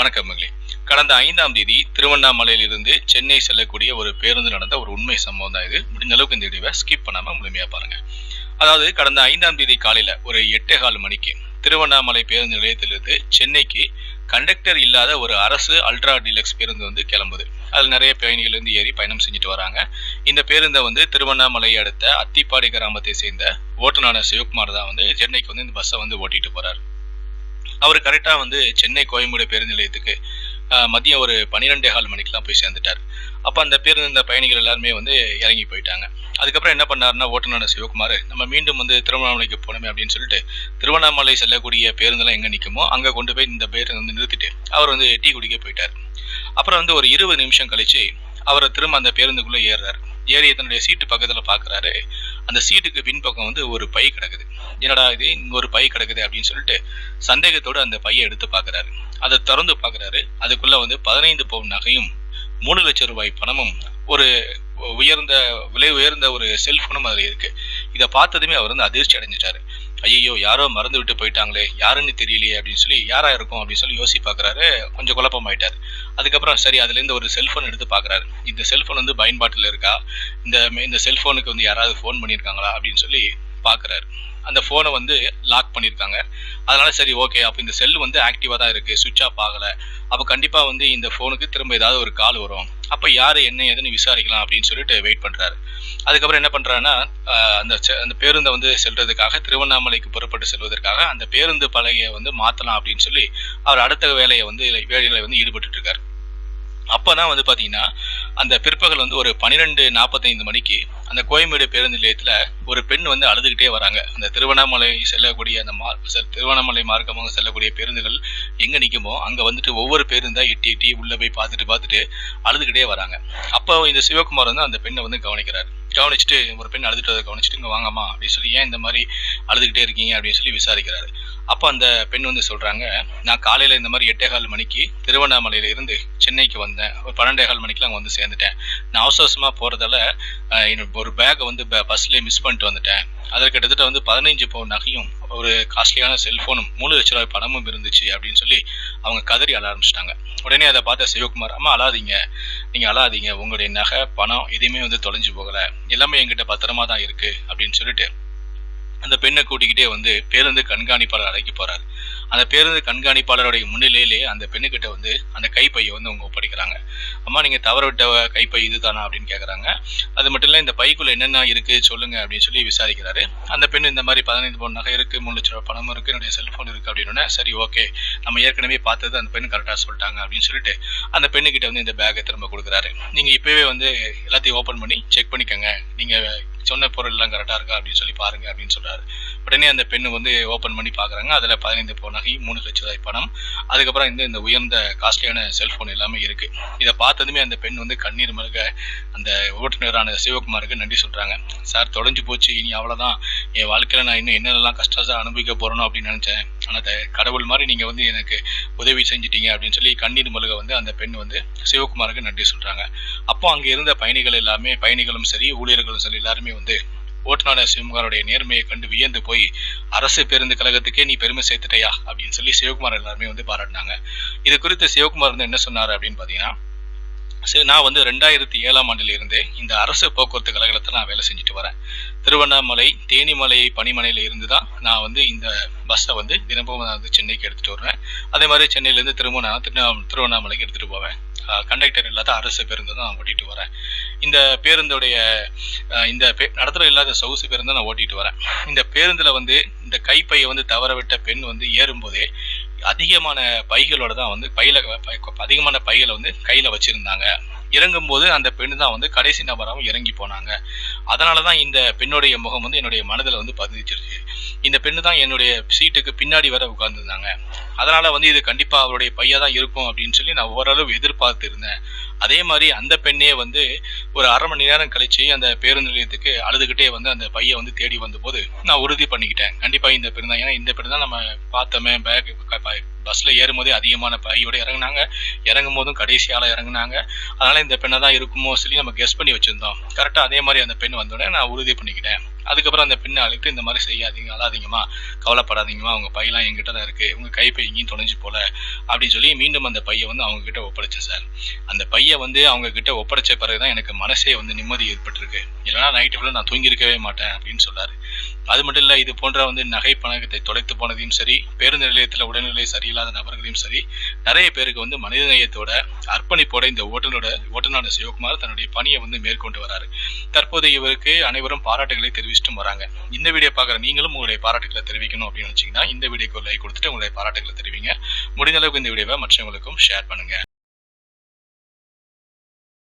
வணக்கம் மகளே. கடந்த ஐந்தாம் தேதி திருவண்ணாமலையிலிருந்து சென்னை செல்லக்கூடிய ஒரு பேருந்து நடந்த ஒரு உண்மை சம்பவம் தான் இது. முடிஞ்ச அளவுக்கு இந்த வீடியோவை ஸ்கிப் பண்ணாம முழுமையா பாருங்க. அதாவது கடந்த ஐந்தாம் தேதி காலையில ஒரு எட்டே கால் மணிக்கு திருவண்ணாமலை பேருந்து நிலையத்திலிருந்து சென்னைக்கு கண்டக்டர் இல்லாத ஒரு அரசு அல்ட்ரா டீலக்ஸ் பேருந்து வந்து கிளம்புது. அதில் நிறைய பயணிகள் வந்து ஏறி பயணம் செஞ்சுட்டு வராங்க. இந்த பேருந்தை வந்து திருவண்ணாமலை அடுத்த அத்திப்பாடி கிராமத்தை சேர்ந்த ஓட்டுநர் சிவகுமார் தான் வந்து சென்னைக்கு வந்து இந்த பஸ்ஸை வந்து ஓட்டிட்டு போறாரு. அவர் கரெக்டாக வந்து சென்னை கோயம்பேடு பேருந்து நிலையத்துக்கு மதியம் ஒரு பன்னிரெண்டே கால் மணிக்கெலாம் போய் சேர்ந்துட்டார். அப்போ அந்த பேருந்து இந்த பயணிகள் எல்லாருமே வந்து இறங்கி போயிட்டாங்க. அதுக்கப்புறம் என்ன பண்ணாருன்னா ஓட்டுநர் சிவகுமார் நம்ம மீண்டும் வந்து திருவண்ணாமலைக்கு போகணுமே அப்படின்னு சொல்லிட்டு திருவண்ணாமலை செல்லக்கூடிய பேருந்தெல்லாம் எங்கே நிற்குமோ அங்கே கொண்டு போய் இந்த பேருந்து வந்து நிறுத்திட்டு அவர் வந்து டீ குடிக்க போயிட்டார். அப்புறம் வந்து ஒரு இருபது நிமிஷம் கழிச்சு அவர் திரும்ப அந்த பேருந்துக்குள்ளே ஏறுறாரு. ஏறி தன்னுடைய சீட்டு பக்கத்தில் பார்க்குறாரு அந்த சீட்டுக்கு பின்பக்கம் வந்து ஒரு பை கிடக்குது. என்னடா இது? இங்க ஒரு பை கிடக்குது அப்படின்னு சொல்லிட்டு சந்தேகத்தோடு அந்த பையை எடுத்து பார்க்குறாரு அதை திறந்து பார்க்குறாரு அதுக்குள்ள வந்து பதினைந்து பவுன் நகையும் மூணு லட்சம் ரூபாய் பணமும் ஒரு உயர்ந்த விலை உயர்ந்த ஒரு செல்போனும் அதில் இருக்கு. இதை பார்த்ததுமே அவர் வந்து அதிர்ச்சி அடைஞ்சிட்டாரு. ஐயோ யாரோ மறந்து விட்டு போயிட்டாங்களே யாருன்னு தெரியலையே அப்படின்னு சொல்லி யாரா இருக்கும் அப்படின்னு சொல்லி யோசி பார்க்குறாரு கொஞ்சம் குழப்பமாயிட்டாரு. அதுக்கப்புறம் சரி அதுலேருந்து ஒரு செல்ஃபோன் எடுத்து பார்க்குறாரு இந்த செல்ஃபோன் வந்து பயன்பாட்டில் இருக்கா? இந்த இந்த செல்ஃபோனுக்கு வந்து யாராவது ஃபோன் பண்ணியிருக்காங்களா அப்படின்னு சொல்லி பார்க்குறாரு அந்த ஃபோனை வந்து லாக் பண்ணியிருக்காங்க அதனால சரி ஓகே அப்போ இந்த செல் வந்து ஆக்டிவாக தான் இருக்குது சுவிட்ச் ஆஃப் ஆகலை. அப்போ கண்டிப்பாக வந்து இந்த ஃபோனுக்கு திரும்ப ஏதாவது ஒரு கால் வரும். அப்போ யார் என்ன ஏதுன்னு விசாரிக்கலாம் அப்படின்னு சொல்லிட்டு வெயிட் பண்ணுறாரு அதுக்கப்புறம் என்ன பண்ணுறாருன்னா அந்த செ- அந்த பேருந்தை வந்து செல்றதுக்காக திருவண்ணாமலைக்கு புறப்பட்டு செல்வதற்காக அந்த பேருந்து பலகையை வந்து மாற்றலாம் அப்படின்னு சொல்லி அவர் அடுத்த வேலையை வந்து வேலைகளை வந்து ஈடுபட்டு இருக்காரு. அப்பதான் வந்து பார்த்தீங்கன்னா அந்த பிற்பகல் வந்து ஒரு பன்னிரெண்டு நாற்பத்தைந்து மணிக்கு அந்த கோயம்பேடு பேருந்து நிலையத்தில் ஒரு பெண் வந்து அழுதுகிட்டே வராங்க. அந்த திருவண்ணாமலை செல்லக்கூடிய அந்த மா திருவண்ணாமலை மார்க்கமாக செல்லக்கூடிய பேருந்துகள் எங்கே நிற்குமோ அங்கே வந்துட்டு ஒவ்வொரு பேருந்தாக எட்டி எட்டி உள்ளே போய் பார்த்துட்டு பார்த்துட்டு அழுதுகிட்டே வராங்க. அப்போ இந்த சிவகுமார் வந்து அந்த பெண்ணை வந்து கவனிக்கிறார். கவனிச்சுட்டு ஒரு பெண் அழுதுட்டு அதை கவனிச்சுட்டு இங்கே வாங்கம்மா அப்படின்னு சொல்லி ஏன் இந்த மாதிரி அழுதுகிட்டே இருக்கீங்க அப்படின்னு சொல்லி விசாரிக்கிறாரு. அப்போ அந்த பெண் வந்து சொல்கிறாங்க நான் காலையில் இந்த மாதிரி எட்டே கால் மணிக்கு திருவண்ணாமலையிலேருந்து சென்னைக்கு வந்தேன். ஒரு பன்னெண்டே கால் மணிக்கெலாம் வந்து சேர்ந்துட்டேன். நான் அவசர போகிறதால என்னோட ஒரு பேக்கை வந்து பஸ்லேயே மிஸ் பண்ணிட்டு வந்துட்டேன். அதில் கிட்டத்தட்ட வந்து பதினைஞ்சு பவுன் நகையும் ஒரு காஸ்ட்லியான செல்போனும் மூணு லட்ச ரூபாய் பணமும் இருந்துச்சு அப்படின்னு சொல்லி அவங்க கதறி அழ ஆரம்பிச்சிட்டாங்க. உடனே அதை பார்த்த சிவகுமார் அம்மா அழாதீங்க. நீங்கள் அழாதீங்க. உங்களுடைய நகை பணம் எதுவுமே வந்து தொலைஞ்சு போகலை. எல்லாமே என்கிட்ட பத்திரமா தான் இருக்குது அப்படின்னு சொல்லிட்டு அந்த பெண்ணை கூட்டிக்கிட்டே வந்து பேருந்து கண்காணிப்பாளர் அழைக்க போறாரு. அந்த பேருந்து கண்காணிப்பாளருடைய முன்னிலையிலே அந்த பெண்ணுக்கிட்ட வந்து அந்த கைப்பையை வந்து அவங்க ஒப்படைக்கிறாங்க. அம்மா நீங்க தவற விட்ட கைப்பை இதுதானா அப்படின்னு கேக்குறாங்க. அது மட்டும் இல்ல இந்த பைக்குள்ள என்னென்ன இருக்கு சொல்லுங்க அப்படின்னு சொல்லி விசாரிக்கிறாரு. அந்த பெண் இந்த மாதிரி பதினைந்து பவுன் நகை இருக்கு மூணு லட்ச ரூபாய் இருக்கு என்னுடைய செல்போன் இருக்கு அப்படின்னு சரி ஓகே நம்ம ஏற்கனவே பார்த்தது அந்த பெண் கரெக்டா சொல்லிட்டாங்க அப்படின்னு சொல்லிட்டு அந்த பெண்ணுக்கிட்ட வந்து இந்த பேக்கை திரும்ப கொடுக்குறாரு. நீங்க இப்பவே வந்து எல்லாத்தையும் ஓபன் பண்ணி செக் பண்ணிக்கோங்க. நீங்க சொன்ன பொருள் எல்லாம் கரெக்டா இருக்கா அப்படின்னு சொல்லி பாருங்க அப்படின்னு சொல்றாரு. உடனே அந்த பெண்ணு வந்து ஓப்பன் பண்ணி பார்க்குறாங்க அதில் பதினைந்து போ நகை மூணு லட்ச ரூபாய் பணம். அதுக்கப்புறம் இந்த இந்த உயர்ந்த காஸ்ட்லியான செல்ஃபோன் எல்லாமே இருக்குது இதை பார்த்ததுமே அந்த பெண் வந்து கண்ணீர் மருக அந்த ஓட்டுநரான சிவகுமாருக்கு நன்றி சொல்கிறாங்க சார் தொலைஞ்சு போச்சு. இனி அவ்வளோதான் என் வாழ்க்கையில் நான் இன்னும் என்னென்னலாம் கஷ்டத்தை அனுபவிக்க போகிறோம் அப்படின்னு நினச்சேன். ஆனால் அந்த கடவுள் மாதிரி நீங்கள் வந்து எனக்கு உதவி செஞ்சிட்டீங்க அப்படின்னு சொல்லி கண்ணீர் மருக வந்து அந்த பெண் வந்து சிவகுமாருக்கு நன்றி சொல்கிறாங்க அப்போ அங்கே இருந்த பயணிகள் எல்லாமே பயணிகளும் சரி ஊழியர்களும் சரி எல்லாருமே வந்து ஓட்டுநர் சிவகுமாரோடைய நேர்மையை கண்டு வியந்து போய் அரசு பேருந்து கழகத்துக்கே நீ பெருமை சேர்த்துட்டையா? அப்படின்னு சொல்லி சிவகுமார் எல்லாருமே வந்து பாராட்டினாங்க. இது குறித்து சிவகுமார் வந்து என்ன சொன்னார் அப்படின்னு பார்த்தீங்கன்னா சரி நான் வந்து ரெண்டாயிரத்தி ஏழாம் ஆண்டில் இருந்தே இந்த அரசு போக்குவரத்து கழகத்தில் நான் வேலை செஞ்சுட்டு வரேன். திருவண்ணாமலை தேனிமலை பனிமலையில் இருந்து தான் நான் வந்து இந்த பஸ்ஸை வந்து தினமும் நான் வந்து சென்னைக்கு எடுத்துகிட்டு வருவேன். அதே மாதிரி சென்னையிலேருந்து திரும்ப நான் திருவண்ணாமலைக்கு எடுத்துகிட்டு போவேன். கண்டக்டர் இல்லாத அரசு பேருந்து தான் நான் ஓட்டிட்டு வரேன். இந்த பேருந்துடைய இந்த பே- நடத்துற இல்லாத சொகுசு பேருந்து நான் ஓட்டிட்டு வரேன். இந்த பேருந்துல வந்து இந்த கைப்பையை வந்து தவறவிட்ட பெண் வந்து ஏறும்போதே அதிகமான பைகளோட தான் வந்து பையில அதிகமான பைகளை வந்து கையில வச்சிருந்தாங்க. இறங்கும்போது அந்த பெண் தான் வந்து கடைசி நபராகவும் இறங்கி போனாங்க. அதனால தான் இந்த பெண்ணுடைய முகம் வந்து என்னுடைய மனதில் வந்து பதிஞ்சிருச்சு. இந்த பெண்ணு தான் என்னுடைய சீட்டுக்கு பின்னாடி வர உட்கார்ந்துருந்தாங்க. அதனால் வந்து இது கண்டிப்பாக அவருடைய பையாக தான் இருக்கும் அப்படின்னு சொல்லி நான் ஓரளவு எதிர்பார்த்து இருந்தேன் அதே மாதிரி அந்த பெண்ணே வந்து ஒரு அரை மணி நேரம் கழிச்சு அந்த பேருந்து நிலையத்துக்கு அழுதுகிட்டே வந்து அந்த பையை வந்து தேடி வந்தபோது நான் உறுதி பண்ணிக்கிட்டேன். கண்டிப்பா இந்த பெண் தான். ஏன்னா இந்த பெண் தான் நம்ம பார்த்தோமே பேக் பஸ்ல ஏறும்போதே அதிகமான பையோட இறங்குனாங்க. இறங்கும் போதும் கடைசி இறங்கினாங்க இறங்குனாங்க. அதனால இந்த பெண்ணை தான் இருக்குமோ சொல்லி நம்ம கெஸ் பண்ணி வச்சிருந்தோம். கரெக்டா அதே மாதிரி அந்த பெண் வந்தோடனே நான் உறுதி பண்ணிக்கிட்டேன். அதுக்கப்புறம் அந்த பெண்ணை அழைத்து இந்த மாதிரி செய்யாதீங்க அழாதீங்கம்மா கவலைப்படாதீங்கம்மா அவங்க பையெல்லாம் எங்கிட்ட தான் உங்கள் உங்க கைப்பை எங்கேயும் தொலைஞ்சு போல அப்படின்னு சொல்லி மீண்டும் அந்த பையை வந்து அவங்க கிட்ட ஒப்படைச்சேன் சார். அந்த பையை வந்து அவங்க கிட்ட ஒப்படைச்ச பிறகுதான் எனக்கு மனசே வந்து நிம்மதி ஏற்பட்டிருக்கு. இல்லைன்னா நைட்டு ஃபுல்லாக நான் தூங்கியிருக்கவே மாட்டேன் அப்படின்னு சொன்னாரு. அது மட்டும் இல்லை இது போன்ற வந்து நகை பணத்தை தொலைத்து போனதையும் சரி பேருந்து நிலையத்தில் உடல்நிலை சரியில்லாத நபர்களையும் சரி நிறைய பேருக்கு வந்து மனித நேயத்தோட அர்ப்பணிப்போட இந்த ஓட்டுநரோட ஓட்டுநர் சிவகுமார் தன்னுடைய பணியை வந்து மேற்கொண்டு வராரு. தற்போது இவருக்கு அனைவரும் பாராட்டுகளை தெரிவிச்சுட்டு வராங்க. இந்த வீடியோ பார்க்குற நீங்களும் உங்களுடைய பாராட்டுகளை தெரிவிக்கணும் அப்படின்னு நினைச்சீங்கன்னா இந்த வீடியோக்கு லைக் கொடுத்துட்டு உங்களுடைய பாராட்டுகளை தெரிவிங்க. முடிந்த அளவுக்கு இந்த வீடியோவை மற்றவங்களுக்கும் ஷேர் பண்ணுங்க.